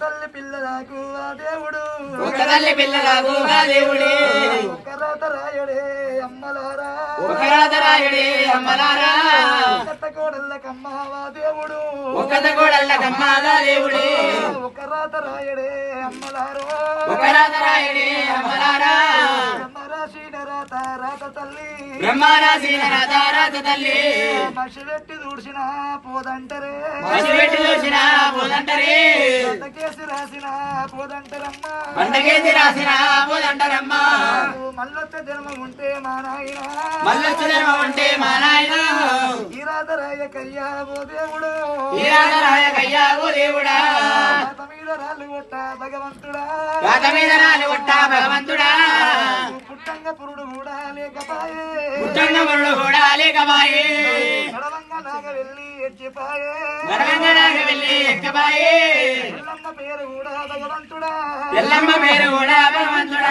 తల్లి పిల్లలకు ఆ దేవుడు. ఒక తల్లి పిల్లలకు ఆ దేవుడే. ఒక రాత రాయడే అమ్మలారా. ఒక అమ్మలారా. కట్ట కోడళ్ళ కమ్మావా దేవుడు. ఒక్కత కోడళ్ళ కమ్మాగా దేవుడే. ఒక రాత రాయడే అమ్మలారో. ఒక రాత తల్లి. రాజారాజ తల్లి. మనిషి పెట్టి దూడ్చిన పోదంటరే. పసిపెట్టి చూసిన పోదంటరే. కేసి రాసిన పోదంటరమ్మ. పండగేసి రాసిన పోదంటరమ్మా. మల్లొత్త జన్మ ఉంటే మా నాయన. మల్లొచ్చు జన్మ ఉంటే మా నాయన. ఈ రాత రాయకయ్యా ఓ దేవుడు. ఈ ఓ మీద రాళ్ళు కొట్ట భగవంతుడా. మీద కొట్ట భగవంతుడా. కూడా లేకపాయే మరుడు కూడా లేకబాయే నడవంగా నాగ వెళ్ళి ఎచ్చిపాయే నరగంగనాగ వెళ్ళి ఎక్కబాయే. ఎల్లమ్మ పేరు కూడా భగవంతుడా. ఎల్లమ్మ పేరు కూడా భగవంతుడా.